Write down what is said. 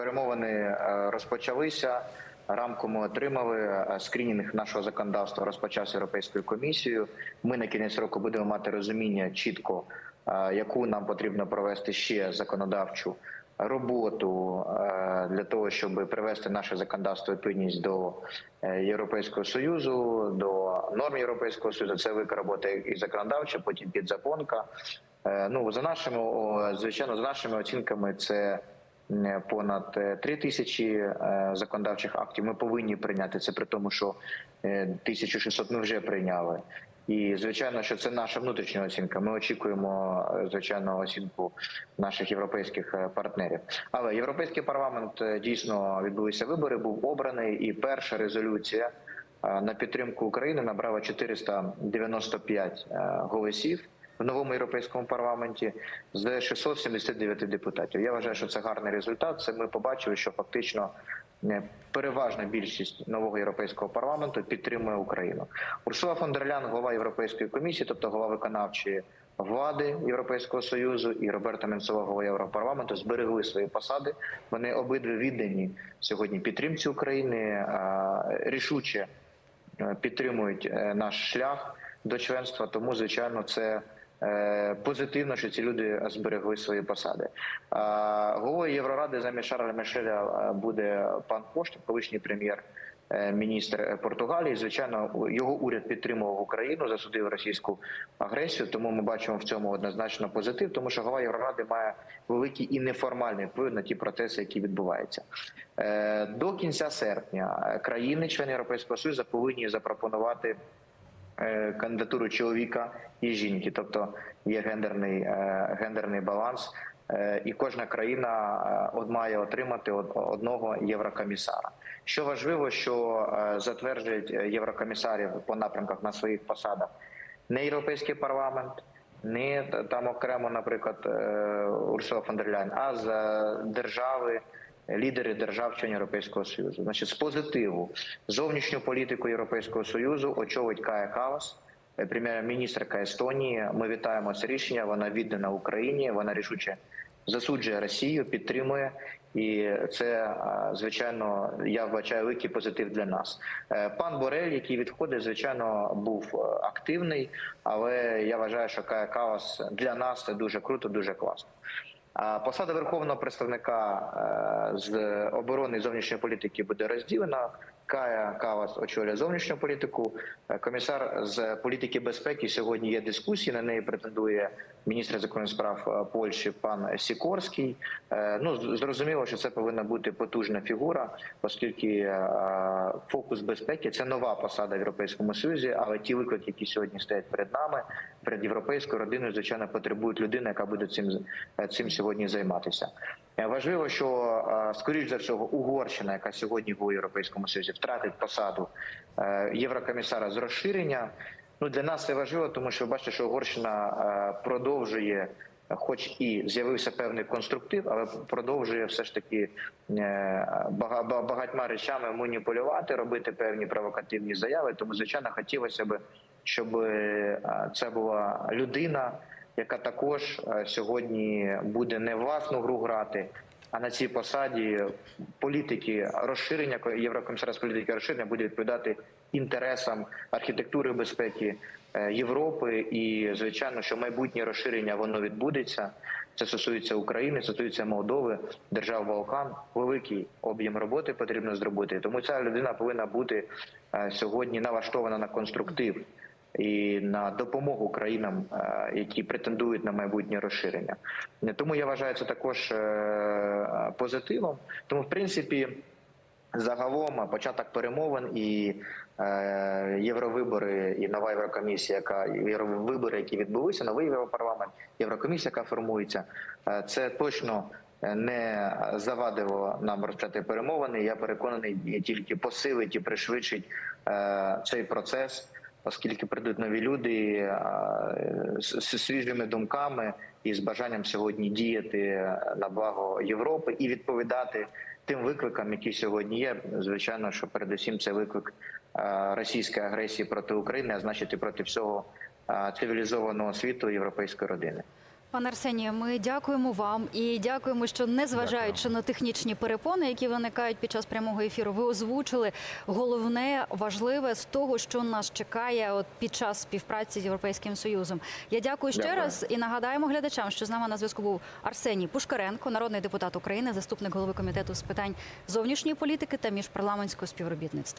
перемовини е, розпочалися. Рамку ми отримали. е, Скрінінг нашого законодавства розпочався Європейською комісією. Ми на кінець року будемо мати розуміння чітко, е, яку нам потрібно провести ще законодавчу роботу для того, щоб привести наше законодавство відповідність до Європейського союзу, до норм Європейського союзу. Це велика робота і законодавча, потім підзаконка. Ну за нашими звичайно, за нашими оцінками, це понад е, три тисячі е, законодавчих актів. Ми повинні прийняти це при тому, що е, 1600 ми вже прийняли. І звичайно, що це наша внутрішня оцінка. Ми очікуємо е, звичайно оцінку наших європейських е, партнерів. Але європейський парламент е, дійсно відбулися вибори, був обраний, і перша резолюція е, на підтримку України набрала 495 е, голосів в новому європейському парламенті з 679 депутатів. Я вважаю, що це гарний результат. Це ми побачили, що фактично е, переважна більшість нового європейського парламенту підтримує Україну. Урсула фон дер Лян, голова Європейської комісії, тобто голова виконавчої влади Європейського союзу, і Роберта Менцова, голова Європарламенту, зберегли свої посади. Вони обидві віддані сьогодні підтримці України, е, рішуче е, підтримують наш шлях до членства. Тому, звичайно, це позитивно, що ці люди зберегли свої посади. Головою Євроради замість Шарля Мішеля е, буде пан Кошт, колишній прем'єр. е, Міністр Португалії, звичайно, його уряд підтримував Україну, засудив російську агресію. Тому ми бачимо в цьому однозначно позитив, тому що голова Євроради має великий і неформальний вплив на ті процеси, які відбуваються. Е, До кінця серпня е, країни, члени Європейського Союзу, повинні запропонувати е, кандидатуру чоловіка і жінки, тобто є гендерний, е, гендерний баланс, е, і кожна країна е, має отримати одного єврокомісара. Що важливо, що е, затверджують е, єврокомісарів по напрямках на своїх посадах не європейський парламент. Не там окремо, наприклад, е, Урсула фон дер Ляйн, а за держави, лідери держав член Європейського Союзу. Значить, з позитиву зовнішню політику Європейського Союзу очолить Кая Калас, е, прем'єр-міністрка Естонії. Ми вітаємо це рішення. Вона віддана Україні. Вона рішуче засуджує Росію, підтримує. І це звичайно я вбачаю великий позитив для нас. Е, Пан Борель, який відходить, звичайно, був е, активний, але я вважаю, що Кая Калас для нас це дуже круто, дуже класно. Посада верховного представника е, з оборони і зовнішньої політики буде розділена. Кая Кавас очолює зовнішню політику. Е, Комісар з політики безпеки сьогодні є дискусії. На неї претендує міністр закордонних справ е, Польщі пан Сікорський. Е, Ну зрозуміло, що це повинна бути потужна фігура, оскільки е, фокус безпеки це нова посада в Європейському Союзі. Але ті виклики, які сьогодні стоять перед нами, перед європейською родиною, звичайно, потребують людини, яка буде цим цим сьогодні займатися. Важливо, що скоріш за всього Угорщина, яка сьогодні в Європейському Союзі, втратить посаду єврокомісара з розширення. Ну для нас це важливо, тому що ви бачите, що Угорщина е, продовжує. Хоч і з'явився певний конструктив, але продовжує все ж таки е, бага- ба- багатьма речами маніпулювати, робити певні провокативні заяви. Тому, звичайно, хотілося б, щоб е, це була людина, яка також е, сьогодні буде не власну гру грати, а на цій посаді політики розширення єврокомісара з політики розширення буде відповідати інтересам архітектури безпеки е, Європи. І звичайно, що майбутнє розширення воно відбудеться. Це стосується України, стосується Молдови, держав Балкан. Великий об'єм роботи потрібно зробити. Тому ця людина повинна бути е, сьогодні налаштована на конструктив і на допомогу країнам, е, які претендують на майбутнє розширення. Тому я вважаю це також е, позитивом. Тому, в принципі, загалом початок перемовин і е, євровибори, і нова єврокомісія, яка євровибори, які відбулися, новий європарламент, єврокомісія, яка формується, це точно. Не завадило нам розпочати перемовини. Я переконаний, тільки посилить і пришвидшить цей процес оскільки прийдуть нові люди е, з свіжими думками і з бажанням сьогодні діяти на благо Європи і відповідати тим викликам, які сьогодні є. Звичайно, що передусім це виклик е, російської агресії проти України, а значить і проти всього е, цивілізованого світу європейської родини. Пане Арсенію, ми дякуємо вам і дякуємо, що незважаючи на технічні перепони, які виникають під час прямого ефіру, ви озвучили головне важливе з того, що нас чекає от під час співпраці з європейським союзом. Я дякую ще Дякую. раз і нагадаємо глядачам, що з нами на зв'язку був Арсеній Пушкаренко, народний депутат України, заступник голови комітету з питань зовнішньої політики та міжпарламентського співробітництва.